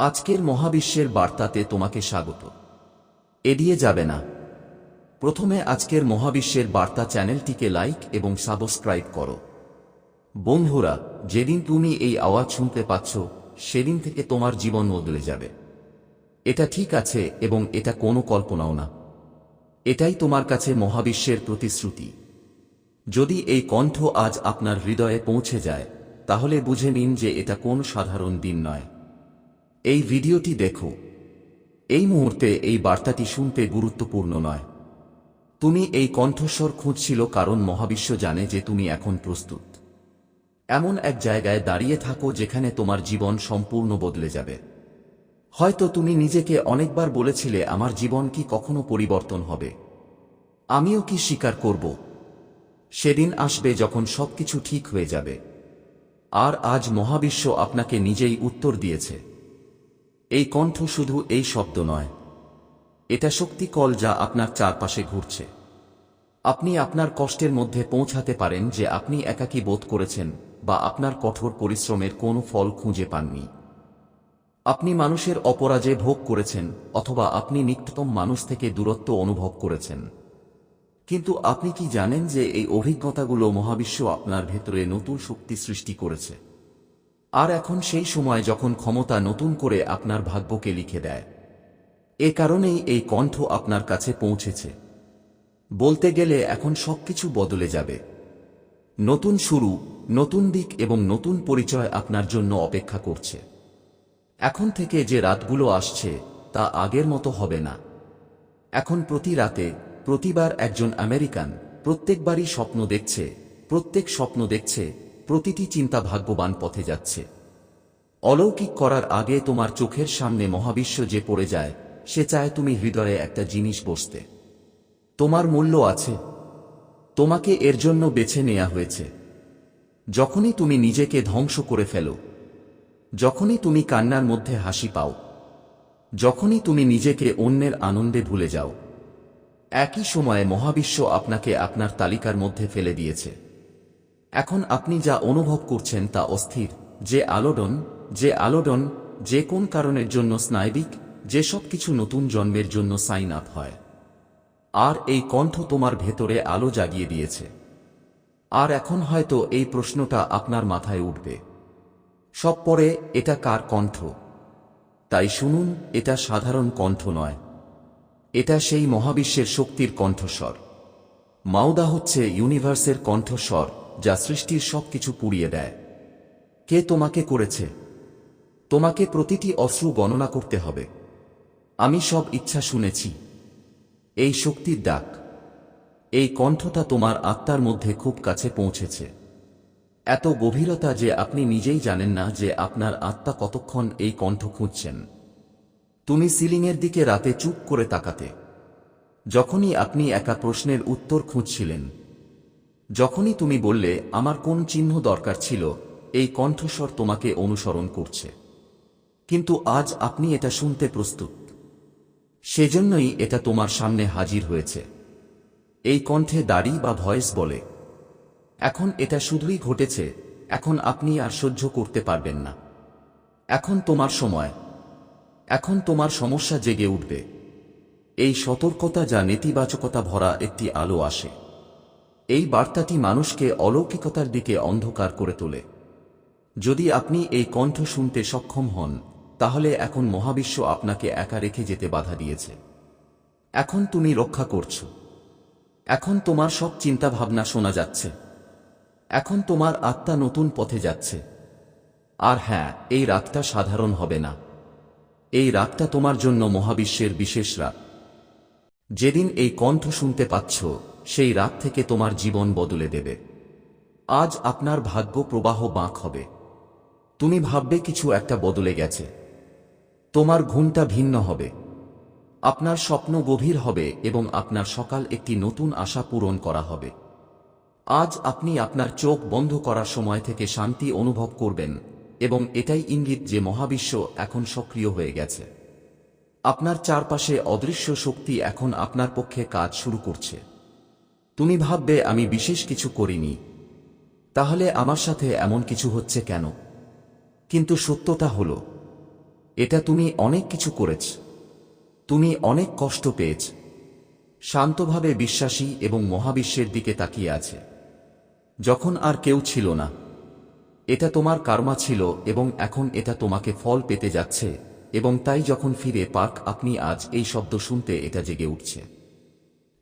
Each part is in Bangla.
আজকের মহাবিশ্বের বার্তাতে তোমাকে স্বাগত। এড়িয়ে যাবে না। প্রথমে আজকের মহাবিশ্বের বার্তা চ্যানেলটিকে লাইক এবং সাবস্ক্রাইব করো। বন্ধুরা, যেদিন তুমি এই আওয়াজ শুনতে পাচ্ছ, সেদিন থেকে তোমার জীবন বদলে যাবে। এটা ঠিক আছে এবং এটা কোনো কল্পনাও না। এটাই তোমার কাছে মহাবিশ্বের প্রতিশ্রুতি। যদি এই কণ্ঠ আজ আপনার হৃদয়ে পৌঁছে যায়, তাহলে বুঝে নিন যে এটা কোন সাধারণ দিন নয়। এই ভিডিওটি দেখো। এই মুহূর্তে এই বার্তাটি শুনতে গুরুত্বপূর্ণ নয়। তুমি এই কণ্ঠস্বর খুঁজছিল কারণ মহাবিশ্ব জানে যে তুমি এখন প্রস্তুত। এমন এক জায়গায় দাঁড়িয়ে থাকো যেখানে তোমার জীবন সম্পূর্ণ বদলে যাবে। হয়তো তুমি নিজেকে অনেকবার বলেছিলে, আমার জীবন কি কখনো পরিবর্তন হবে? আমিও কি স্বীকার করব? সেদিন আসবে যখন সবকিছু ঠিক হয়ে যাবে। আর আজ মহাবিশ্ব আপনাকে নিজেই উত্তর দিয়েছে। এই কণ্ঠ শুধু এই শব্দ নয়। এটা শক্তি কল যা আপনার চারপাশে ঘুরছে। আপনি আপনার কষ্টের মধ্যে পৌঁছাতে পারেন যে আপনি একাকী বোধ করেছেন বা আপনার কঠোর পরিশ্রমের কোনো ফল খুঁজে পাননি। আপনি মানুষের অপরাজে ভোগ করেছেন অথবা আপনি নিকটতম মানুষ থেকে দূরত্ব অনুভব করেছেন। কিন্তু আপনি কি জানেন যে এই অভিজ্ঞতাগুলো মহাবিশ্ব আপনার ভেতরে নতুন শক্তি সৃষ্টি করেছে? আর এখন সেই সময় যখন ক্ষমতা নতুন করে আপনার ভাগ্যকে লিখে দেয়। এ কারণেই এই কণ্ঠ আপনার কাছে পৌঁছেছে। বলতে গেলে এখন সবকিছু বদলে যাবে। নতুন শুরু, নতুন দিক এবং নতুন পরিচয় আপনার জন্য অপেক্ষা করছে। এখন থেকে যে রাতগুলো আসছে, তা আগের মতো হবে না। এখন প্রতি রাতে, প্রতিবার একজন আমেরিকান, প্রত্যেকবারই স্বপ্ন দেখছে, প্রত্যেক স্বপ্ন দেখছে প্রতিটি চিন্তা ভাগ্যবান পথে যাচ্ছে। অলৌকিক করার আগে তোমার চোখের সামনে মহাবিশ্ব যে পড়ে যায়, সে চায় তুমি হৃদয়ে একটা জিনিস বসতে। তোমার মূল্য আছে। তোমাকে এর জন্য বেছে নেওয়া হয়েছে। যখনই তুমি নিজেকে ধ্বংস করে ফেলো, যখনই তুমি কান্নার মধ্যে হাসি পাও, যখনই তুমি নিজেকে অন্যের আনন্দে ভুলে যাও, একই সময়ে মহাবিশ্ব আপনাকে আপনার তালিকার মধ্যে ফেলে দিয়েছে। এখন আপনি যা অনুভব করছেন তা অস্থির। যে আলোড়ন যে আলোড়ন, যে কোন কারণের জন্য স্নায়বিক, যে সব কিছু নতুন জন্মের জন্য সাইন আপ হয়। আর এই কণ্ঠ তোমার ভেতরে আলো জাগিয়ে দিয়েছে। আর এখন হয়তো এই প্রশ্নটা আপনার মাথায় উঠবে। সব পরে এটা কার কণ্ঠ? তাই শুনুন, এটা সাধারণ কণ্ঠ নয়। এটা সেই মহাবিশ্বের শক্তির কণ্ঠস্বর। মাউদা হচ্ছে ইউনিভার্সের কণ্ঠস্বর। যা সৃষ্টির সবকিছু পুড়িয়ে দেয়। কে তোমাকে করেছে? তোমাকে প্রতিটি অশ্রু গণনা করতে হবে। আমি সব ইচ্ছা শুনেছি। এই শক্তির ডাক, এই কণ্ঠটা তোমার আত্মার মধ্যে খুব কাছে পৌঁছেছে। এত গভীরতা যে আপনি নিজেই জানেন না যে আপনার আত্মা কতক্ষণ এই কণ্ঠ খুঁজছেন। তুমি সিলিংয়ের দিকে রাতে চুপ করে তাকাতে। যখনই আপনি একা প্রশ্নের উত্তর খুঁজছিলেন যখনই তুমি বললে, আমার কোন চিহ্ন দরকার ছিল? এই কণ্ঠস্বর তোমাকে অনুসরণ করছে। কিন্তু আজ আপনি এটা শুনতে প্রস্তুত। সেজন্যই এটা তোমার সামনে হাজির হয়েছে। এই কণ্ঠে দাড়ি বা ভয়েস বলে, এখন এটা শুধুই ঘটেছে, এখন আপনি আর সহ্য করতে পারবেন না। এখন তোমার সময়, এখন তোমার সমস্যা জেগে উঠবে। এই সতর্কতা যা নেতিবাচকতা ভরা একটি আলো আসে। এই বার্তাটি মানুষকে অলৌকিকতার দিকে অন্ধকার করে তোলে। যদি আপনি এই কণ্ঠ শুনতে সক্ষম হন, তাহলে এখন মহাবিশ্ব আপনাকে একা রেখে যেতে বাধা দিয়েছে। এখন তুমি রক্ষা করছ। এখন তোমার সব চিন্তা ভাবনা শোনা যাচ্ছে। এখন তোমার আত্মা নতুন পথে যাচ্ছে। আর হ্যাঁ এই রাতটা সাধারণ হবে না। এই রাতটা তোমার জন্য মহাবিশ্বের বিশেষ রাত। যেদিন এই কণ্ঠ শুনতে পাচ্ছ সেই রাত থেকে তোমার জীবন বদলে দেবে। আজ আপনার ভাগ্য প্রবাহ বাঁক হবে। তুমি ভাববে কিছু একটা বদলে গেছে। তোমার ঘুমটা ভিন্ন হবে। আপনার স্বপ্ন গভীর হবে এবং আপনার সকাল একটি নতুন আশা পূরণ করা হবে। আজ আপনি আপনার চোখ বন্ধ করার সময় থেকে শান্তি অনুভব করবেন এবং এটাই ইঙ্গিত যে মহাবিশ্ব এখন সক্রিয় হয়ে গেছে। আপনার চারপাশে অদৃশ্য শক্তি এখন আপনার পক্ষে কাজ শুরু করছে। তুমি ভাববে আমি বিশেষ কিছু করিনি। তাহলে আমার সাথে এমন কিছু হচ্ছে কেন? কিন্তু সত্যতা হল, এটা তুমি অনেক কিছু করেছ। তুমি অনেক কষ্ট পেয়েছ। শান্তভাবে বিশ্বাসী এবং মহাবিশ্বের দিকে তাকিয়ে আছে। যখন আর কেউ ছিল না, এটা তোমার কার্মা ছিল এবং এখন এটা তোমাকে ফল পেতে যাচ্ছে এবং তাই যখন ফিরে পাক আপনি আজ এই শব্দ শুনতে এটা জেগে উঠছে।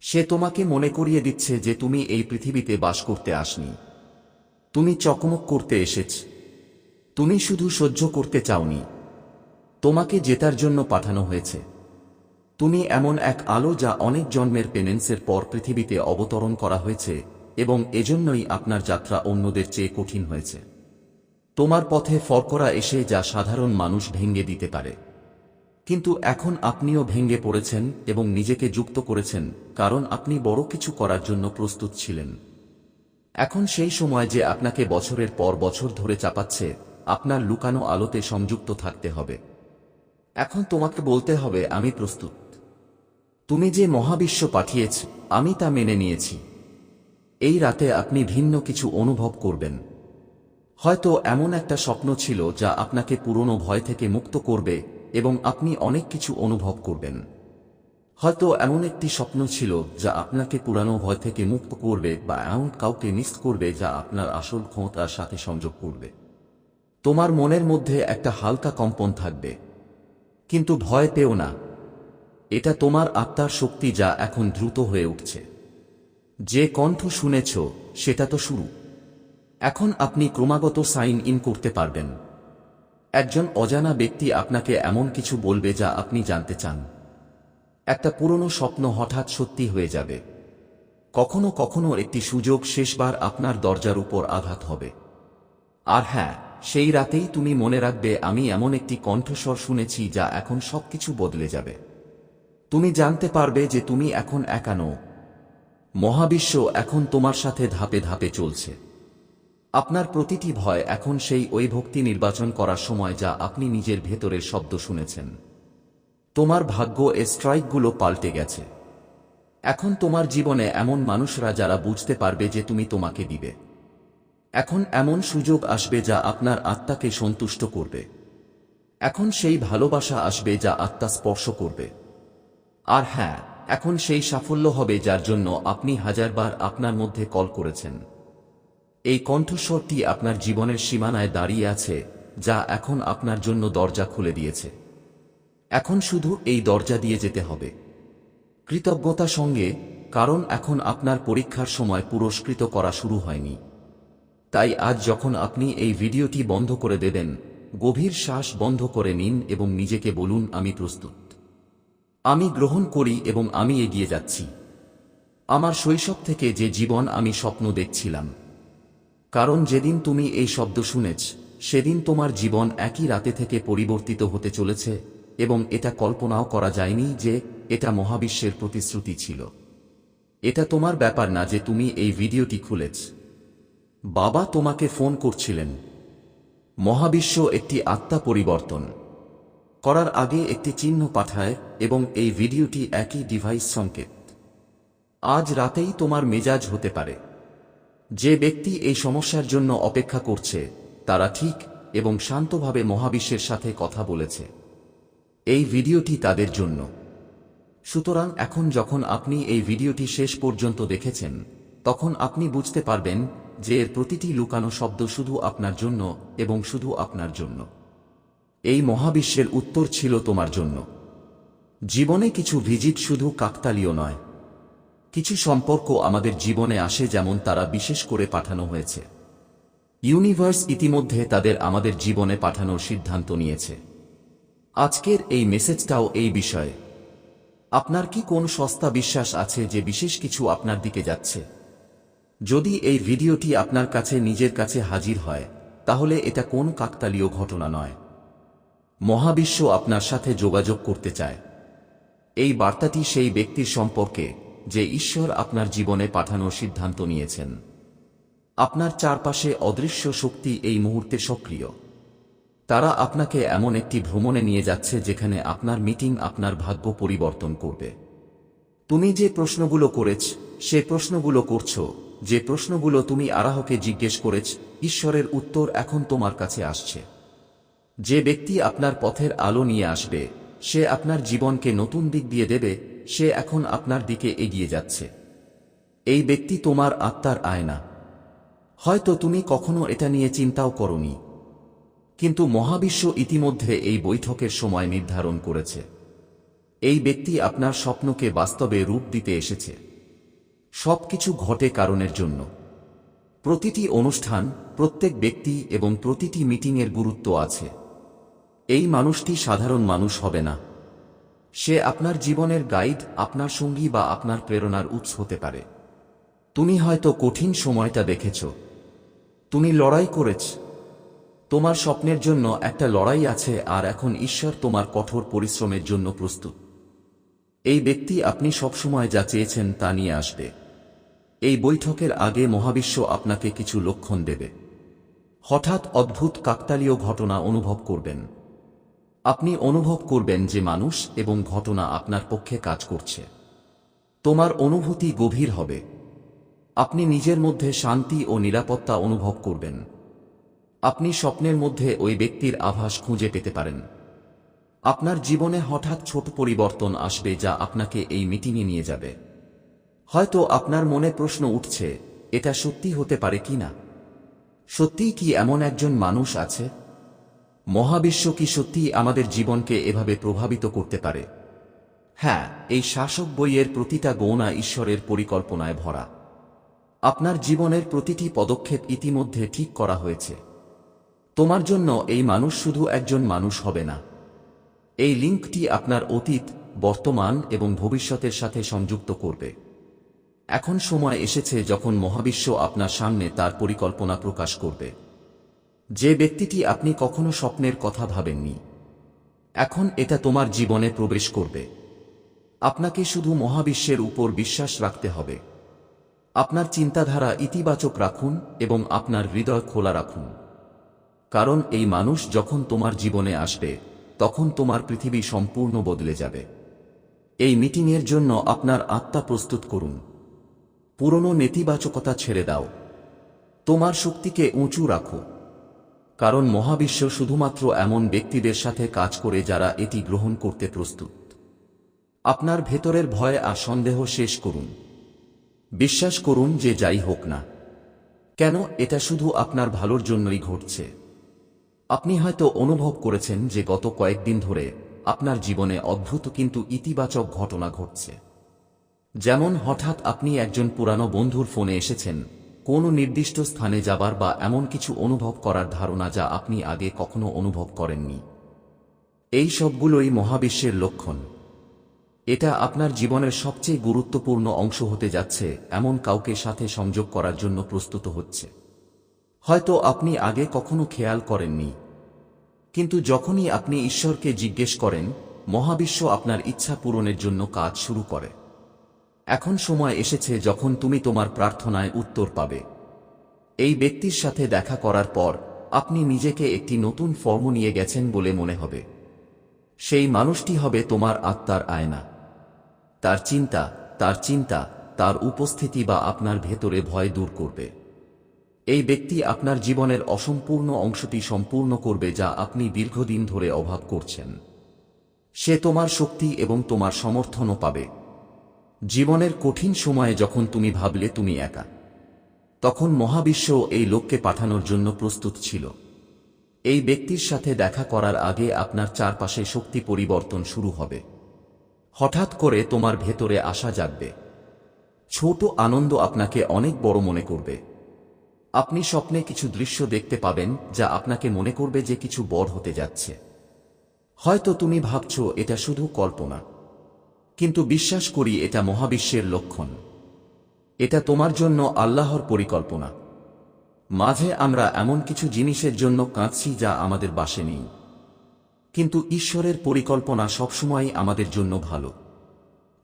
সে তোমাকে মনে করিয়ে দিচ্ছে যে তুমি এই পৃথিবীতে বাস করতে আসনি। তুমি চকমক করতে এসেছ। তুমি শুধু সহ্য করতে চাওনি। তোমাকে জেতার জন্য পাঠানো হয়েছে। তুমি এমন এক আলো যা অনেক জন্মের পেনেন্সের পর পৃথিবীতে অবতরণ করা হয়েছে এবং এজন্যই আপনার যাত্রা অন্যদের চেয়ে কঠিন হয়েছে। তোমার পথে ফরকরা এসে যা সাধারণ মানুষ ভেঙ্গে দিতে পারে। কিন্তু এখন আপনিও ভেঙ্গে পড়েছেন এবং নিজেকে যুক্ত করেছেন, কারণ আপনি বড় কিছু করার জন্য প্রস্তুত ছিলেন। এখন সেই সময় যে আপনাকে বছরের পর বছর ধরে চাপাচ্ছে, আপনার লুকানো আলোতে সংযুক্ত থাকতে হবে। এখন তোমাকে বলতে হবে, আমি প্রস্তুত। তুমি যে মহাবিশ্ব পাঠিয়েছ, আমি তা মেনে নিয়েছি। এই রাতে আপনি ভিন্ন কিছু অনুভব করবেন। হয়তো এমন একটা স্বপ্ন ছিল যা আপনাকে পুরনো ভয় থেকে মুক্ত করবে এবং আপনি অনেক কিছু অনুভব করবেন। হয়তো এমন একটি স্বপ্ন ছিল যা আপনাকে পুরানো ভয় থেকে মুক্ত করবে বা এমন কাউকে মিস করবে যা আপনার আসল ক্ষমতার সাথে সংযোগ করবে। তোমার মনের মধ্যে একটা হালকা কম্পন থাকবে। কিন্তু ভয় পেও না। এটা তোমার আত্মার শক্তি যা এখন দ্রুত হয়ে উঠছে। যে কণ্ঠ শুনেছ, সেটা তো শুরু। এখন আপনি ক্রমাগত সাইন ইন করতে পারবেন। একজন অজানা ব্যক্তি আপনাকে এমন কিছু বলবে যা আপনি জানতে চান। একটা পুরনো স্বপ্ন হঠাৎ সত্যি হয়ে যাবে। কখনো কখনো একটি সুযোগ শেষবার আপনার দরজার উপর আঘাত হবে। আর হ্যাঁ সেই রাতেই তুমি মনে রাখবে, আমি এমন একটি কণ্ঠস্বর শুনেছি যা এখন সবকিছু বদলে যাবে। তুমি জানতে পারবে যে তুমি এখন একানো মহাবিশ্ব এখন তোমার সাথে ধাপে ধাপে চলছে। আপনার প্রতিটি ভয় এখন সেই ওই ভক্তি নির্বাচন করার সময় যা আপনি নিজের ভেতরের শব্দ শুনেছেন। তোমার ভাগ্য এ স্ট্রাইকগুলো পাল্টে গেছে। এখন তোমার জীবনে এমন মানুষরা যারা বুঝতে পারবে যে তুমি তোমাকে দিবে। এখন এমন সুযোগ আসবে যা আপনার আত্মাকে সন্তুষ্ট করবে। এখন সেই ভালোবাসা আসবে যা আত্মা স্পর্শ করবে। আর হ্যাঁ এখন সেই সাফল্য হবে যার জন্য আপনি হাজারবার আপনার মধ্যে কল করেছেন। এই কণ্ঠস্বরটি আপনার জীবনের সীমানায় দাঁড়িয়ে আছে, যা এখন আপনার জন্য দরজা খুলে দিয়েছে। এখন শুধু এই দরজা দিয়ে যেতে হবে। কৃতজ্ঞতা সঙ্গে, কারণ এখন আপনার পরীক্ষার সময় পুরস্কৃত করা শুরু হয়নি। তাই আজ যখন আপনি এই ভিডিওটি বন্ধ করে দেবেন, গভীর শ্বাস বন্ধ করে নিন এবং নিজেকে বলুন, আমি প্রস্তুত। আমি গ্রহণ করি এবং আমি এগিয়ে যাচ্ছি। আমার শৈশব থেকে যে জীবন আমি স্বপ্ন দেখছিলাম কারণ যেদিন তুমি এই শব্দ শুনেছ, সেদিন তোমার জীবন একই রাতে থেকে পরিবর্তিত হতে চলেছে এবং এটা কল্পনাও করা যায়নি যে এটা মহাবিশ্বের প্রতিশ্রুতি ছিল। এটা তোমার ব্যাপার না যে তুমি এই ভিডিওটি খুলেছ। বাবা তোমাকে ফোন করছিলেন। মহাবিশ্ব একটি আত্মা পরিবর্তন করার আগে একটি চিহ্ন পাঠায় এবং এই ভিডিওটি একই ডিভাইস সংকেত। আজ রাতেই তোমার মেজাজ হতে পারে। যে ব্যক্তি এই সমস্যার জন্য অপেক্ষা করছে, তারা ঠিক এবং শান্তভাবে মহাবিশ্বের সাথে কথা বলেছে। এই ভিডিওটি তাদের জন্য। সুতরাং এখন যখন আপনি এই ভিডিওটি শেষ পর্যন্ত দেখেছেন, তখন আপনি বুঝতে পারবেন যে এর প্রতিটি লুকানো শব্দ শুধু আপনার জন্য এবং শুধু আপনার জন্য। এই মহাবিশ্বের উত্তর ছিল তোমার জন্য। জীবনে কিছু ভিজিট শুধু কাকতালীয় নয়। কিছু সম্পর্ক আমাদের জীবনে আসে যেমন তারা বিশেষ করে পাঠানো হয়েছে। ইউনিভার্স ইতিমধ্যে তাদের আমাদের জীবনে পাঠানোর সিদ্ধান্ত নিয়েছে। আজকের এই মেসেজটাও এই বিষয়ে। আপনার কি কোন সস্তা বিশ্বাস আছে যে বিশেষ কিছু আপনার দিকে যাচ্ছে? যদি এই ভিডিওটি আপনার কাছে নিজের কাছে হাজির হয়, তাহলে এটা কোন কাকতালীয় ঘটনা নয়। মহাবিশ্ব আপনার সাথে যোগাযোগ করতে চায়। এই বার্তাটি সেই ব্যক্তির সম্পর্কে যে ঈশ্বর আপনার জীবনে পাঠানোর সিদ্ধান্ত নিয়েছেন। আপনার চারপাশে অদৃশ্য শক্তি এই মুহূর্তে সক্রিয়। তারা আপনাকে এমন একটি ভ্রমণে নিয়ে যাচ্ছে যেখানে আপনার মিটিং আপনার ভাগ্য পরিবর্তন করবে। তুমি যে প্রশ্নগুলো করেছ, সে প্রশ্নগুলো করছ, যে প্রশ্নগুলো তুমি আরাহকে জিজ্ঞেস করেছ, ঈশ্বরের উত্তর এখন তোমার কাছে আসছে। যে ব্যক্তি আপনার পথের আলো নিয়ে আসবে, সে আপনার জীবনকে নতুন দিক দিয়ে দেবে সে এখন আপনার দিকে এগিয়ে যাচ্ছে। এই ব্যক্তি তোমার আত্মার আয়না। হয়তো তুমি কখনো এটা নিয়ে চিন্তাও করনি। কিন্তু মহাবিশ্ব ইতিমধ্যে এই বৈঠকের সময় নির্ধারণ করেছে। এই ব্যক্তি আপনার স্বপ্নকে বাস্তবে রূপ দিতে এসেছে। সবকিছু ঘটে কারণের জন্য। প্রতিটি অনুষ্ঠান, প্রত্যেক ব্যক্তি এবং প্রতিটি মিটিংয়ের গুরুত্ব আছে। এই মানুষটি সাধারণ মানুষ হবে না। সে আপনার জীবনের গাইড, আপনার সঙ্গী বা আপনার প্রেরণার উৎস হতে পারে। তুমি হয়তো কঠিন সময়টা দেখেছ। তুমি লড়াই করেছ। তোমার স্বপ্নের জন্য একটা লড়াই আছে আর এখন ঈশ্বর তোমার কঠোর পরিশ্রমের জন্য প্রস্তুত। এই ব্যক্তি আপনি সবসময় যা চেয়েছেন তা নিয়ে আসবে। এই বৈঠকের আগে মহাবিশ্ব আপনাকে কিছু লক্ষণ দেবে। হঠাৎ অদ্ভুত কাকতালীয় ঘটনা অনুভব করবেন। আপনি অনুভব করবেন যে মানুষ এবং ঘটনা আপনার পক্ষে কাজ করছে। তোমার অনুভূতি গভীর হবে। আপনি নিজের মধ্যে শান্তি ও নিরাপত্তা অনুভব করবেন। আপনি স্বপ্নের মধ্যে ওই ব্যক্তির আভাস খুঁজে পেতে পারেন। আপনার জীবনে হঠাৎ ছোট পরিবর্তন আসবে যা আপনাকে এই মিটিংয়ে নিয়ে যাবে। হয়তো আপনার মনে প্রশ্ন উঠছে, এটা সত্যি হতে পারে কি না? সত্যিই কি এমন একজন মানুষ আছে? মহাবিশ্ব কি সত্যি আমাদের জীবনকে এভাবে প্রভাবিত করতে পারে? হ্যাঁ এই শাসক বইয়ের প্রতিটা গৌণা ঈশ্বরের পরিকল্পনায় ভরা। আপনার জীবনের প্রতিটি পদক্ষেপ ইতিমধ্যে ঠিক করা হয়েছে। তোমার জন্য এই মানুষ শুধু একজন মানুষ হবে না। এই লিঙ্কটি আপনার অতীত, বর্তমান এবং ভবিষ্যতের সাথে সংযুক্ত করবে। এখন সময় এসেছে যখন মহাবিশ্ব আপনার সামনে তার পরিকল্পনা প্রকাশ করবে। যে ব্যক্তিটি আপনি কখনো স্বপ্নের কথা ভাবেননি, এখন এটা তোমার জীবনে প্রবেশ করবে। আপনাকে শুধু মহাবিশ্বের উপর বিশ্বাস রাখতে হবে। আপনার চিন্তাধারা ইতিবাচক রাখুন এবং আপনার হৃদয় খোলা রাখুন। কারণ এই মানুষ যখন তোমার জীবনে আসবে, তখন তোমার পৃথিবী সম্পূর্ণ বদলে যাবে। এই মিটিংয়ের জন্য আপনার আত্মা প্রস্তুত করুন। পুরনো নেতিবাচকতা ছেড়ে দাও। তোমার শক্তিকে উঁচু রাখো। কারণ মহাবিশ্ব শুধুমাত্র এমন ব্যক্তিদের সাথে কাজ করে যারা এটি গ্রহণ করতে প্রস্তুত। আপনার ভেতরের ভয় আর সন্দেহ শেষ করুন। বিশ্বাস করুন যে যাই হোক না। কেন? এটা শুধু আপনার ভালোর জন্যই ঘটছে। আপনি হয়তো অনুভব করেছেন যে গত কয়েকদিন ধরে আপনার জীবনে অদ্ভুত কিন্তু ইতিবাচক ঘটনা ঘটছে। যেমন হঠাৎ আপনি একজন পুরানো বন্ধুর ফোনে এসেছেন কোনো নির্দিষ্ট স্থানে যাবার বা এমন কিছু অনুভব করার ধারণা যা আপনি আগে কখনো অনুভব করেননি। এই সবগুলোই মহাবিশ্বের লক্ষণ। এটা আপনার জীবনের সবচেয়ে গুরুত্বপূর্ণ অংশ হতে যাচ্ছে, এমন কাউকে সাথে সংযোগ করার জন্য প্রস্তুত হচ্ছে। হয়তো আপনি আগে কখনো খেয়াল করেননি। কিন্তু যখনই আপনি ঈশ্বরকে জিজ্ঞেস করেন, মহাবিশ্ব আপনার ইচ্ছা পূরণের জন্য কাজ শুরু করে। এখন সময় এসেছে যখন তুমি তোমার প্রার্থনায় উত্তর পাবে। এই ব্যক্তির সাথে দেখা করার পর আপনি নিজেকে একটি নতুন ফর্ম নিয়ে গেছেন বলে মনে হবে। সেই মানুষটি হবে তোমার আত্মার আয়না। তার চিন্তা তার চিন্তা, তার উপস্থিতি বা আপনার ভেতরে ভয় দূর করবে। এই ব্যক্তি আপনার জীবনের অসম্পূর্ণ অংশটি সম্পূর্ণ করবে যা আপনি দীর্ঘদিন ধরে অভাব করছেন। সে তোমার শক্তি এবং তোমার সমর্থনও পাবে। জীবনের কঠিন সময়ে যখন তুমি ভাবলে তুমি একা। তখন মহাবিশ্ব এই লোককে পাঠানোর জন্য প্রস্তুত ছিল। এই ব্যক্তির সাথে দেখা করার আগে আপনার চারপাশে শক্তি পরিবর্তন শুরু হবে। হঠাৎ করে তোমার ভেতরে আশা জাগবে। ছোট আনন্দ আপনাকে অনেক বড় মনে করবে। আপনি স্বপ্নে কিছু দৃশ্য দেখতে পাবেন যা আপনাকে মনে করবে যে কিছু বড় হতে যাচ্ছে। হয়তো তুমি ভাবছ, এটা শুধু কল্পনা। কিন্তু বিশ্বাস করি এটা মহাবিশ্বের লক্ষণ। এটা তোমার জন্য আল্লাহর পরিকল্পনা। মাঝে আমরা এমন কিছু জিনিসের জন্য কাঁদছি যা আমাদের বাসে নেই। কিন্তু ঈশ্বরের পরিকল্পনা সবসময় আমাদের জন্য ভালো।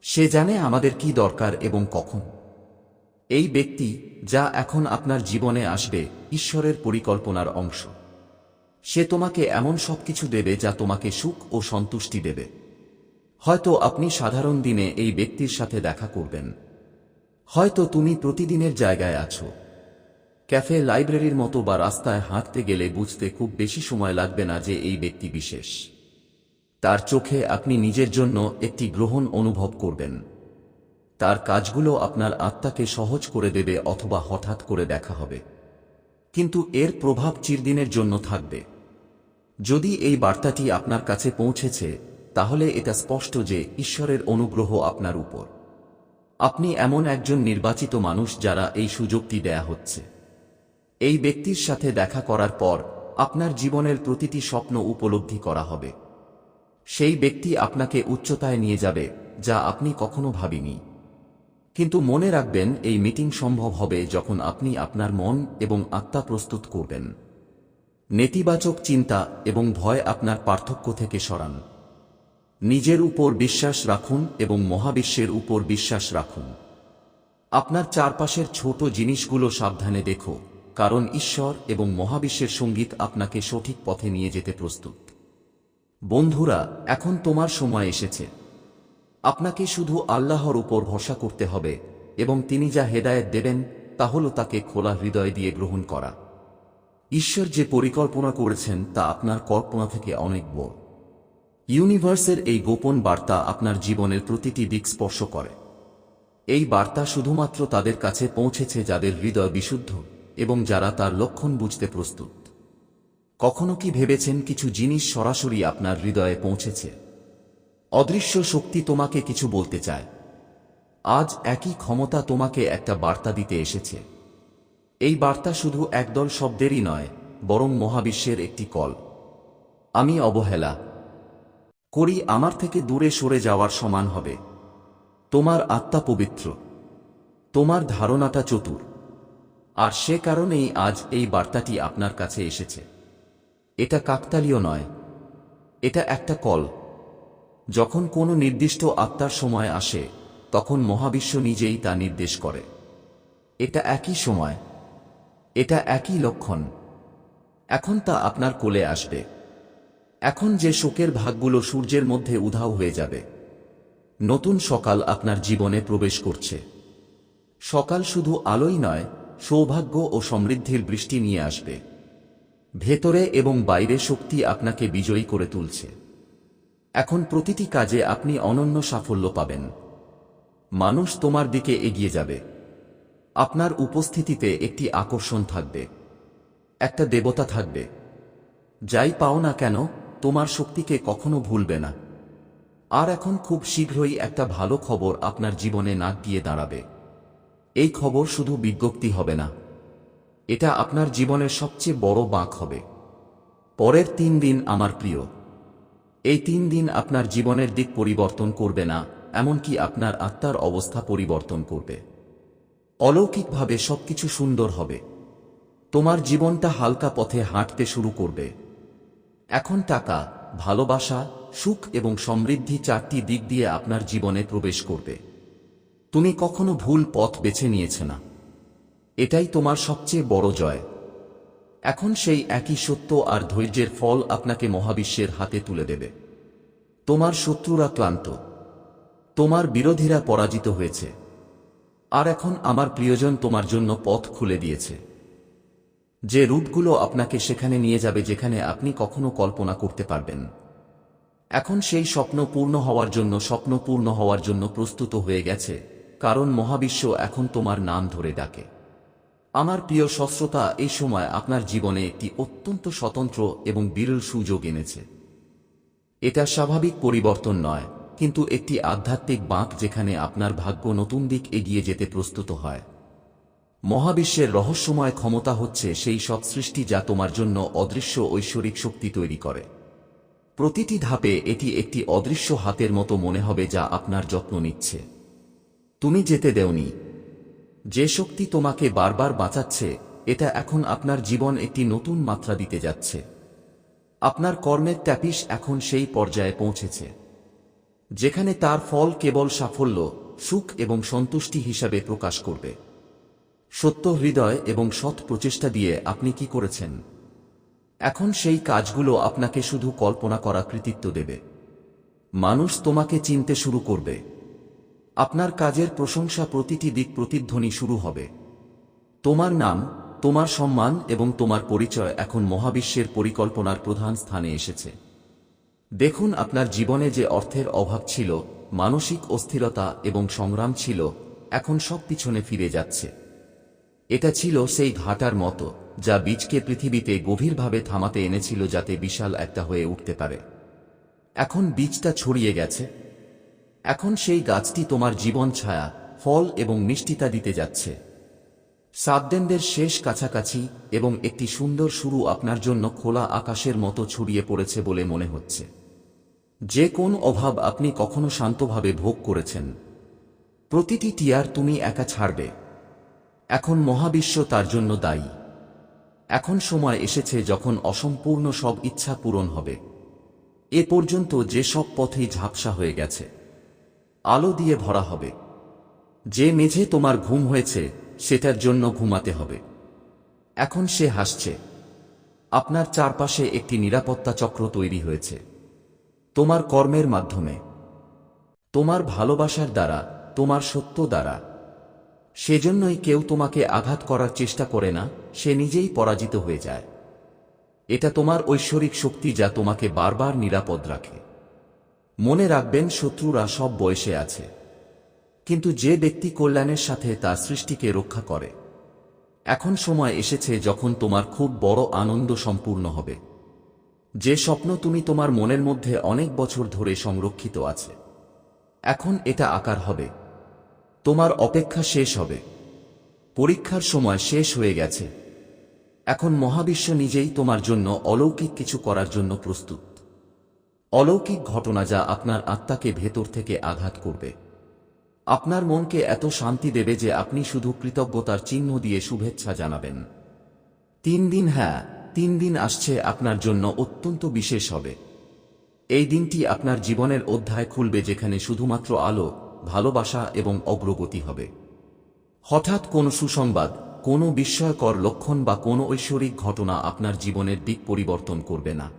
সে জানে আমাদের কি দরকার এবং কখন। এই ব্যক্তি যা এখন আপনার জীবনে আসবে ঈশ্বরের পরিকল্পনার অংশ। সে তোমাকে এমন সবকিছু দেবে যা তোমাকে সুখ ও সন্তুষ্টি দেবে। হয়তো আপনি সাধারণ দিনে এই ব্যক্তির সাথে দেখা করবেন। হয়তো তুমি প্রতিদিনের জায়গায় আছো। ক্যাফে, লাইব্রেরির মতো বা রাস্তায় হাঁটতে গেলে বুঝতে খুব বেশি সময় লাগবে না যে এই ব্যক্তি বিশেষ। তার চোখে আপনি নিজের জন্য একটি গ্রহণ অনুভব করবেন। তার কাজগুলো আপনার আত্মাকে সহজ করে দেবে অথবা হঠাৎ করে দেখা হবে। কিন্তু এর প্রভাব চিরদিনের জন্য থাকবে। যদি এই বার্তাটি আপনার কাছে পৌঁছেছে তাহলে এটা স্পষ্ট যে ঈশ্বরের অনুগ্রহ আপনার উপর। আপনি এমন একজন নির্বাচিত মানুষ যারা এই সুযোগটি দেয়া হচ্ছে। এই ব্যক্তির সাথে দেখা করার পর আপনার জীবনের প্রতিটি স্বপ্ন উপলব্ধি করা হবে। সেই ব্যক্তি আপনাকে উচ্চতায় নিয়ে যাবে, যা আপনি কখনো ভাবিনি। কিন্তু মনে রাখবেন, এই মিটিং সম্ভব হবে যখন আপনি আপনার মন এবং আত্মা প্রস্তুত করবেন। নেতিবাচক চিন্তা এবং ভয় আপনার পার্থক্য থেকে সরান। নিজের উপর বিশ্বাস রাখুন এবং মহাবিশ্বের উপর বিশ্বাস রাখুন। আপনার চারপাশের ছোট জিনিসগুলো সাবধানে দেখো, কারণ ঈশ্বর এবং মহাবিশ্বের সংগীত আপনাকে সঠিক পথে নিয়ে যেতে প্রস্তুত। বন্ধুরা, এখন তোমার সময় এসেছে। আপনাকে শুধু আল্লাহর উপর ভরসা করতে হবে এবং তিনি যা হেদায়েত দেবেন, তা হল তাকে খোলা হৃদয় দিয়ে গ্রহণ করা। ঈশ্বর যে পরিকল্পনা করেছেন, তা আপনার কল্পনা থেকে অনেক বড়। ইউনিভার্সের এই গোপন বার্তা আপনার জীবনের প্রতিটি দিক স্পর্শ করে। এই বার্তা শুধুমাত্র তাদের কাছে পৌঁছেছে যাদের হৃদয় বিশুদ্ধ এবং যারা তার লক্ষণ বুঝতে প্রস্তুত। কখনো কি ভেবেছেন কিছু জিনিস সরাসরি আপনার হৃদয়ে পৌঁছেছে? অদৃশ্য শক্তি তোমাকে কিছু বলতে চায়। আজ একই ক্ষমতা তোমাকে একটা বার্তা দিতে এসেছে। এই বার্তা শুধু একদল শব্দেরই নয়, বরং মহাবিশ্বের একটি কল। আমি অবহেলা করি আমার থেকে দূরে সরে যাওয়ার সমান হবে। তোমার আত্মা পবিত্র। তোমার ধারণাটা চতুর। আর সে কারণেই আজ এই বার্তাটি আপনার কাছে এসেছে। এটা কাকতালীয় নয়। এটা একটা কল। যখন কোনো নির্দিষ্ট আত্মার সময় আসে, তখন মহাবিশ্ব নিজেই তা নির্দেশ করে। এটা একই সময়। এটা একই লক্ষণ। এখন তা আপনার কোলে আসবে। এখন যে শোকের ভাগগুলো সূর্যের মধ্যে উধাও হয়ে যাবে। নতুন সকাল আপনার জীবনে প্রবেশ করছে। সকাল শুধু আলোই নয়, সৌভাগ্য ও সমৃদ্ধির বৃষ্টি নিয়ে আসবে। ভেতরে এবং বাইরে শক্তি আপনাকে বিজয়ী করে তুলছে। এখন প্রতিটি কাজে আপনি অনন্য সাফল্য পাবেন। মানুষ তোমার দিকে এগিয়ে যাবে। আপনার উপস্থিতিতে একটি আকর্ষণ থাকবে। একটা দেবতা থাকবে। যাই পাও না কেন তোমার শক্তিকে কখনো ভুলবে না। আর এখন খুব শীঘ্রই একটা ভালো খবর আপনার জীবনে নাক দিয়ে দাঁড়াবে। এই খবর শুধু বিজ্ঞপ্তি হবে না। এটা আপনার জীবনের সবচেয়ে বড় বাঁক হবে। পরের তিন দিন আমার প্রিয়। এই তিন দিন আপনার জীবনের দিক পরিবর্তন করবে না, এমনকি আপনার আত্মার অবস্থা পরিবর্তন করবে। অলৌকিকভাবে সবকিছু সুন্দর হবে। তোমার জীবনটা হালকা পথে হাঁটতে শুরু করবে। এখন টাকা, ভালোবাসা, সুখ এবং সমৃদ্ধি চারটি দিক দিয়ে আপনার জীবনে প্রবেশ করবে। তুমি কখনো ভুল পথ বেছে নিয়েছে না। এটাই তোমার সবচেয়ে বড় জয়। এখন সেই একই সত্য আর ধৈর্যের ফল আপনাকে মহাবিশ্বের হাতে তুলে দেবে। তোমার শত্রুরা ক্লান্ত। তোমার বিরোধীরা পরাজিত হয়েছে। আর এখন আমার প্রিয়জন তোমার জন্য পথ খুলে দিয়েছে। যে রূপগুলো আপনাকে সেখানে নিয়ে যাবে যেখানে আপনি কখনো কল্পনা করতে পারবেন। এখন সেই স্বপ্ন পূর্ণ হওয়ার জন্য, স্বপ্ন পূর্ণ হওয়ার জন্য প্রস্তুত হয়ে গেছে, কারণ মহাবিশ্ব এখন তোমার নাম ধরে ডাকে। আমার প্রিয় সস্রতা এই সময় আপনার জীবনে একটি অত্যন্ত স্বতন্ত্র এবং বিরল সুযোগ এনেছে। এটা স্বাভাবিক পরিবর্তন নয়, কিন্তু একটি আধ্যাত্মিক বাঁক যেখানে আপনার ভাগ্য নতুন দিক এগিয়ে যেতে প্রস্তুত হয়। মহাবিশ্বের রহস্যময় ক্ষমতা হচ্ছে সেই সব সৃষ্টি যা তোমার জন্য অদৃশ্য ঐশ্বরিক শক্তি তৈরি করে। প্রতিটি ধাপে এটি একটি অদৃশ্য হাতের মতো মনে হবে যা আপনার যত্ন নিচ্ছে। তুমি যেতে দেওনি। যে শক্তি তোমাকে বারবার বাঁচাচ্ছে, এটা এখন আপনার জীবন একটি নতুন মাত্রা দিতে যাচ্ছে। আপনার কর্মের ট্যাপিস এখন সেই পর্যায়ে পৌঁছেছে। যেখানে তার ফল কেবল সাফল্য, সুখ এবং সন্তুষ্টি হিসাবে প্রকাশ করবে। সত্য হৃদয় এবং সৎ প্রচেষ্টা দিয়ে আপনি কি করেছেন? এখন সেই কাজগুলো আপনাকে শুধু কল্পনা করা কৃতিত্ব দেবে। মানুষ তোমাকে চিনতে শুরু করবে। আপনার কাজের প্রশংসা প্রতিটি দিক প্রতিধ্বনি শুরু হবে। তোমার নাম, তোমার সম্মান এবং তোমার পরিচয় এখন মহাবিশ্বের পরিকল্পনার প্রধান স্থানে এসেছে। দেখুন আপনার জীবনে যে অর্থের অভাব ছিল, মানসিক অস্থিরতা এবং সংগ্রাম ছিল, এখন সব পিছনে ফিরে যাচ্ছে। এটা ছিল সেই ঘাটার মতো, যা বীজকে পৃথিবীতে গভীরভাবে থামাতে এনেছিল যাতে বিশাল একটা হয়ে উঠতে পারে। এখন বীজটা ছড়িয়ে গেছে। এখন সেই গাছটি তোমার জীবন ছায়া, ফল এবং মিষ্টিতা দিতে যাচ্ছে। সাতদেনদের শেষ কাছাকাছি এবং একটি সুন্দর শুরু আপনার জন্য খোলা আকাশের মতো ছড়িয়ে পড়েছে বলে মনে হচ্ছে। যে কোন অভাব আপনি কখনো শান্তভাবে ভোগ করেছেন। প্রতিটি টিয়ার তুমি একা ছাড়বে। এখন মহাবিশ্ব তার জন্য দায়ী। এখন সময় এসেছে যখন অসম্পূর্ণ সব ইচ্ছা পূরণ হবে। এ পর্যন্ত যে সব পথেই ঝাপসা হয়ে গেছে। আলো দিয়ে ভরা হবে। যে মেঝে তোমার ঘুম হয়েছে, সেটার জন্য ঘুমাতে হবে। এখন সে হাসছে। আপনার চারপাশে একটি নিরাপত্তা চক্র তৈরি হয়েছে। তোমার কর্মের মাধ্যমে। তোমার ভালোবাসার দ্বারা, তোমার সত্য দ্বারা। সেজন্যই কেউ তোমাকে আঘাত করার চেষ্টা করে না, সে নিজেই পরাজিত হয়ে যায়। এটা তোমার ঐশ্বরিক শক্তি যা তোমাকে বারবার নিরাপদ রাখে। মনে রাখবেন, শত্রুরা সব বয়সে আছে। কিন্তু যে ব্যক্তি কল্যাণের সাথে তার সৃষ্টিকে রক্ষা করে, এখন সময় এসেছে যখন তোমার খুব বড় আনন্দ সম্পূর্ণ হবে। যে স্বপ্ন তুমি তোমার মনের মধ্যে অনেক বছর ধরে সংরক্ষিত আছে, এখন এটা আকার হবে। তোমার অপেক্ষা শেষ হবে। পরীক্ষার সময় শেষ হয়ে গেছে। এখন মহাবিশ্ব নিজেই তোমার জন্য অলৌকিক কিছু করার জন্য প্রস্তুত। অলৌকিক ঘটনা যা আপনার আত্মাকে ভেতর থেকে আঘাত করবে। আপনার মনকে এত শান্তি দেবে যে আপনি শুধু কৃতজ্ঞতার চিহ্ন দিয়ে শুভেচ্ছা জানাবেন। তিন দিন হ্যাঁ তিন দিন আসছে আপনার জন্য অত্যন্ত বিশেষ হবে। এই দিনটি আপনার জীবনের অধ্যায় খুলবে যেখানে শুধুমাত্র আলো ভালোবাসা এবং অগ্রগতি হবে। হঠাৎ কোনো সুসংবাদ, কোনো বিস্ময়কর লক্ষণ বা কোনো ঐশ্বরিক ঘটনা আপনার জীবনের দিক পরিবর্তন করবে না।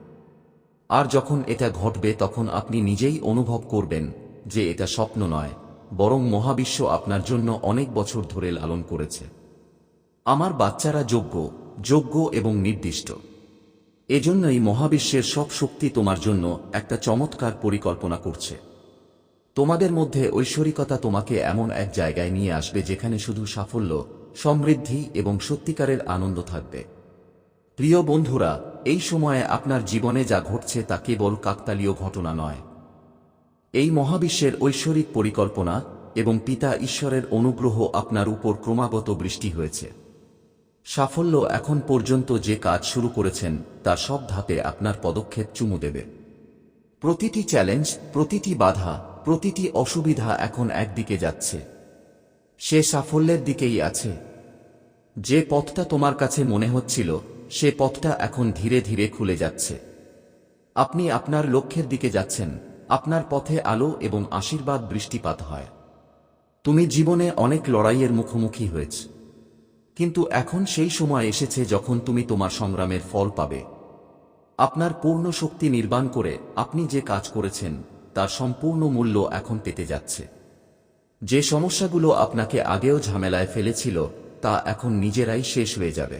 আর যখন এটা ঘটবে, তখন আপনি নিজেই অনুভব করবেন যে এটা স্বপ্ন নয়, বরং মহাবিশ্ব আপনার জন্য অনেক বছর ধরে লালন করেছে। আমার বাচ্চারা যোগ্য যোগ্য এবং নির্দিষ্ট। এজন্যই মহাবিশ্বের সব শক্তি তোমার জন্য একটা চমৎকার পরিকল্পনা করছে। তোমাদের মধ্যে ঐশ্বরিকতা তোমাকে এমন এক জায়গায় নিয়ে আসবে যেখানে শুধু সাফল্য, সমৃদ্ধি এবং সত্যিকারের আনন্দ থাকবে। প্রিয় বন্ধুরা, এই সময়ে আপনার জীবনে যা ঘটছে তা কেবল কাকতালীয় ঘটনা নয়। এই মহাবিশ্বের ঐশ্বরিক পরিকল্পনা এবং পিতা ঈশ্বরের অনুগ্রহ আপনার উপর ক্রমাগত বৃষ্টি হয়েছে। সাফল্য এখন পর্যন্ত যে কাজ শুরু করেছেন তার সব ধাপে আপনার পদক্ষেপ চুমু দেবে। প্রতিটি চ্যালেঞ্জ, প্রতিটি বাধা প্রতিটি অসুবিধা এখন একদিকে যাচ্ছে। সে সাফল্যের দিকেই আছে। যে পথটা তোমার কাছে মনে হচ্ছিল, সে পথটা এখন ধীরে ধীরে খুলে যাচ্ছে। আপনি আপনার লক্ষ্যের দিকে যাচ্ছেন, আপনার পথে আলো এবং আশীর্বাদ বৃষ্টিপাত হয়। তুমি জীবনে অনেক লড়াইয়ের মুখোমুখি হয়েছ। কিন্তু এখন সেই সময় এসেছে যখন তুমি তোমার সংগ্রামের ফল পাবে। আপনার পূর্ণ শক্তি নির্বাণ করে আপনি যে কাজ করেছেন তার সম্পূর্ণ মূল্য এখন পেতে যাচ্ছে। যে সমস্যাগুলো আপনাকে আগেও ঝামেলায় ফেলেছিল, তা এখন নিজেরাই শেষ হয়ে যাবে।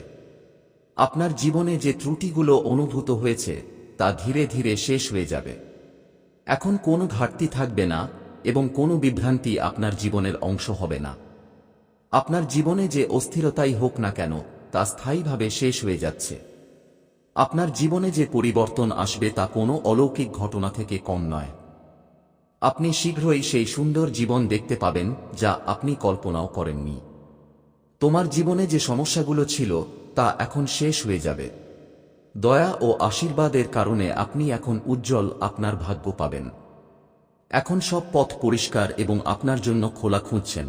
আপনার জীবনে যে ত্রুটিগুলো অনুভূত হয়েছে, তা ধীরে ধীরে শেষ হয়ে যাবে। এখন কোনো ঘাটতি থাকবে না এবং কোনো বিভ্রান্তি আপনার জীবনের অংশ হবে না। আপনার জীবনে যে অস্থিরতাই হোক না কেন, তা স্থায়ীভাবে শেষ হয়ে যাচ্ছে। আপনার জীবনে যে পরিবর্তন আসবে, তা কোনো অলৌকিক ঘটনা থেকে কম নয়। আপনি শীঘ্রই সেই সুন্দর জীবন দেখতে পাবেন, যা আপনি কল্পনাও করেননি। তোমার জীবনে যে সমস্যাগুলো ছিল, তা এখন শেষ হয়ে যাবে। দয়া ও আশীর্বাদের কারণে আপনি এখন উজ্জ্বল আপনার ভাগ্য পাবেন। এখন সব পথ পরিষ্কার এবং আপনার জন্য খোলা খুঁজছেন।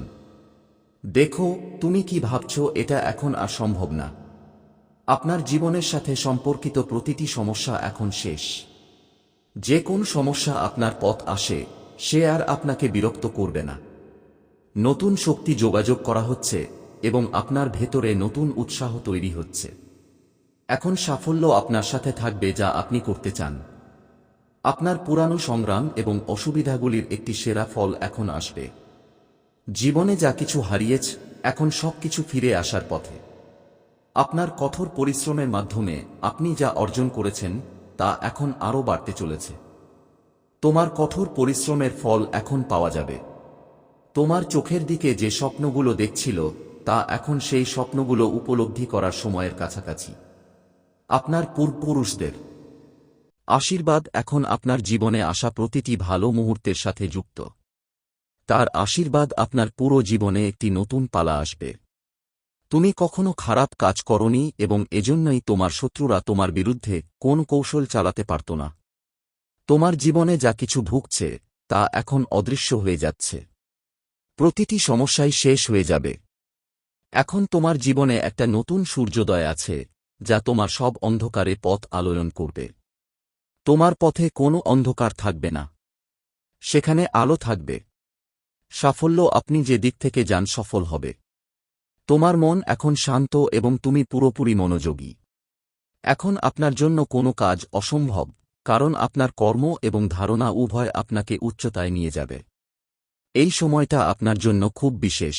দেখো, তুমি কি ভাবছ, এটা এখন আর সম্ভব না। আপনার জীবনের সাথে সম্পর্কিত প্রতিটি সমস্যা এখন শেষ। যে কোন সমস্যা আপনার পথ আসে সে আর আপনাকে বিরক্ত করবে না। নতুন শক্তি যোগাযোগ করা হচ্ছে এবং আপনার ভেতরে নতুন উৎসাহ তৈরি হচ্ছে। এখন সাফল্য আপনার সাথে থাকবে যা আপনি করতে চান। আপনার পুরানো সংগ্রাম এবং অসুবিধাগুলির একটি সেরা ফল এখন আসবে। জীবনে যা কিছু হারিয়েছ, এখন সবকিছু ফিরে আসার পথে। আপনার কঠোর পরিশ্রমের মাধ্যমে আপনি যা অর্জন করেছেন, তা এখন আরও বাড়তে চলেছে। তোমার কঠোর পরিশ্রমের ফল এখন পাওয়া যাবে। তোমার চোখের দিকে যে স্বপ্নগুলো দেখছিল, তা এখন সেই স্বপ্নগুলো উপলব্ধি করার সময়ের কাছাকাছি। আপনার পূর্বপুরুষদের আশীর্বাদ এখন আপনার জীবনে আসা প্রতিটি ভালো মুহূর্তের সাথে যুক্ত। তার আশীর্বাদ আপনার পুরো জীবনে একটি নতুন পালা আসবে। তুমি কখনো খারাপ কাজ করনি এবং এজন্যই তোমার শত্রুরা তোমার বিরুদ্ধে কোন কৌশল চালাতে পারত না। তোমার জীবনে যা কিছু ভুগছে, তা এখন অদৃশ্য হয়ে যাচ্ছে। প্রতিটি সমস্যাই শেষ হয়ে যাবে। এখন তোমার জীবনে একটা নতুন সূর্যোদয় আছে, যা তোমার সব অন্ধকারে পথ আলোয়ন করবে। তোমার পথে কোনো অন্ধকার থাকবে না। সেখানে আলো থাকবে। সাফল্য আপনি যে দিক থেকে যান সফল হবে। তোমার মন এখন শান্ত এবং তুমি পুরোপুরি মনোযোগী। এখন আপনার জন্য কোনো কাজ অসম্ভব। কারণ আপনার কর্ম এবং ধারণা উভয় আপনাকে উচ্চতায় নিয়ে যাবে। এই সময়টা আপনার জন্য খুব বিশেষ।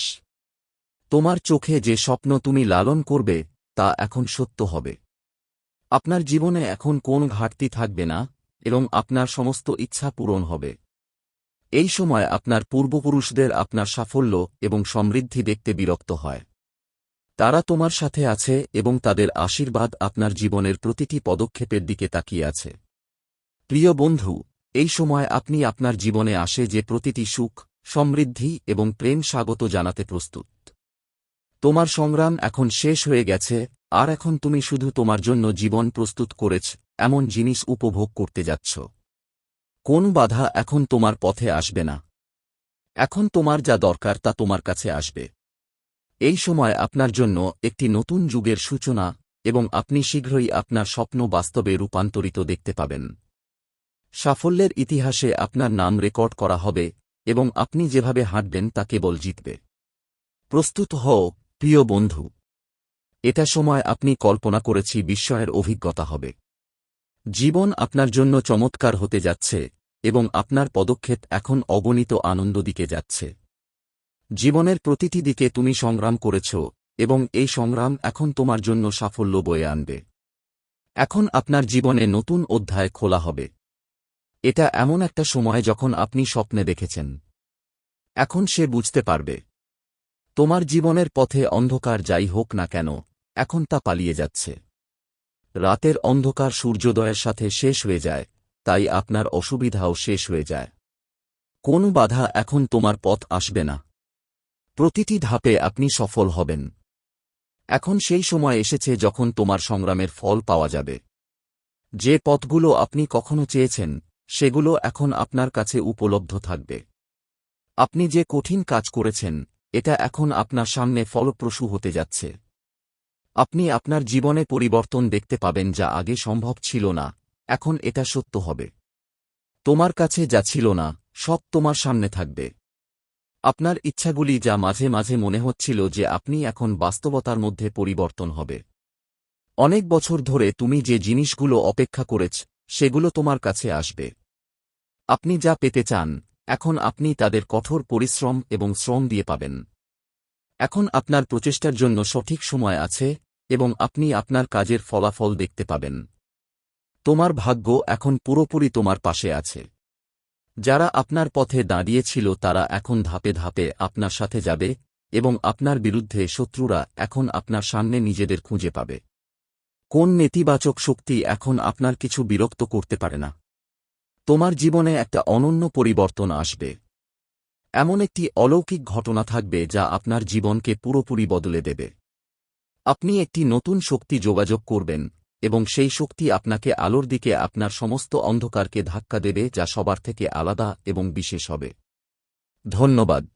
তোমার চোখে যে স্বপ্ন তুমি লালন করবে, তা এখন সত্য হবে। আপনার জীবনে এখন কোন ঘাটতি থাকবে না, এবং আপনার সমস্ত ইচ্ছা পূরণ হবে। এই সময় আপনার পূর্বপুরুষদের আপনার সাফল্য এবং সমৃদ্ধি দেখতে বিরক্ত হয়। তারা তোমার সাথে আছে এবং তাদের আশীর্বাদ আপনার জীবনের প্রতিটি পদক্ষেপের দিকে তাকিয়ে আছে। প্রিয় বন্ধু, এই সময় আপনি আপনার জীবনে আসে যে প্রতিটি সুখ, সমৃদ্ধি এবং প্রেম স্বাগত জানাতে প্রস্তুত। তোমার সংগ্রাম এখন শেষ হয়ে গেছে, আর এখন তুমি শুধু তোমার জন্য জীবন প্রস্তুত করেছ, এমন জিনিস উপভোগ করতে যাচ্ছ। কোন বাধা এখন তোমার পথে আসবে না। এখন তোমার যা দরকার তা তোমার কাছে আসবে। এই সময় আপনার জন্য একটি নতুন যুগের সূচনা, এবং আপনি শীঘ্রই আপনার স্বপ্ন বাস্তবে রূপান্তরিত দেখতে পাবেন। সাফল্যের ইতিহাসে আপনার নাম রেকর্ড করা হবে এবং আপনি যেভাবে হাঁটবেন তা কেবল জিতবে। প্রস্তুত হও, প্রিয় বন্ধু। এটা সময় আপনি কল্পনা করেছি বিস্ময়ের অভিজ্ঞতা হবে। জীবন আপনার জন্য চমৎকার হতে যাচ্ছে এবং আপনার পদক্ষেপ এখন অগণিত আনন্দ দিকে যাচ্ছে। জীবনের প্রতিটি দিকে তুমি সংগ্রাম করেছ এবং এই সংগ্রাম এখন তোমার জন্য সাফল্য বয়ে আনবে। এখন আপনার জীবনে নতুন অধ্যায় খোলা হবে। এটা এমন একটা সময় যখন আপনি স্বপ্নে দেখেছেন। এখন সে বুঝতে পারবে। তোমার জীবনের পথে অন্ধকার যাই হোক না কেন, এখন তা পালিয়ে যাচ্ছে। রাতের অন্ধকার সূর্যোদয়ের সাথে শেষ হয়ে যায়, তাই আপনার অসুবিধাও শেষ হয়ে যায়। কোন বাধা এখন তোমার পথ আসবে না। প্রতিটি ধাপে আপনি সফল হবেন। এখন সেই সময় এসেছে যখন তোমার সংগ্রামের ফল পাওয়া যাবে। যে পথগুলো আপনি কখনো চেয়েছেন সেগুলো এখন আপনার কাছে উপলব্ধ থাকবে। আপনি যে কঠিন কাজ করেছেন, এটা এখন আপনার সামনে ফলপ্রসূ হতে যাচ্ছে। আপনি আপনার জীবনে পরিবর্তন দেখতে পাবেন যা আগে সম্ভব ছিল না, এখন এটা সত্য হবে। তোমার কাছে যা ছিল না, সব তোমার সামনে থাকবে। আপনার ইচ্ছাগুলি যা মাঝে মাঝে মনে হচ্ছিল যে আপনি এখন বাস্তবতার মধ্যে পরিবর্তন হবে। অনেক বছর ধরে তুমি যে জিনিসগুলো অপেক্ষা করেছ, সেগুলো তোমার কাছে আসবে। আপনি যা পেতে চান, এখন আপনি তাদের কঠোর পরিশ্রম এবং শ্রম দিয়ে পাবেন। এখন আপনার প্রচেষ্টার জন্য সঠিক সময় আছে এবং আপনি আপনার কাজের ফলাফল দেখতে পাবেন। তোমার ভাগ্য এখন পুরোপুরি তোমার পাশে আছে। যারা আপনার পথে দাঁড়িয়েছিল তারা এখন ধাপে ধাপে আপনার সাথে যাবে এবং আপনার বিরুদ্ধে শত্রুরা এখন আপনার সামনে নিজেদের খুঁজে পাবে। কোন নেতিবাচক শক্তি এখন আপনার কিছু বিরক্ত করতে পারে না। তোমার জীবনে একটা অনন্য পরিবর্তন আসবে। এমন একটি অলৌকিক ঘটনা থাকবে যা আপনার জীবনকে পুরোপুরি বদলে দেবে। আপনি একটি নতুন শক্তি যোগাযোগ করবেন এবং সেই শক্তি আপনাকে আলোর দিকে আপনার সমস্ত অন্ধকারকে ধাক্কা দেবে যা সবার থেকে আলাদা এবং বিশেষ হবে। ধন্যবাদ।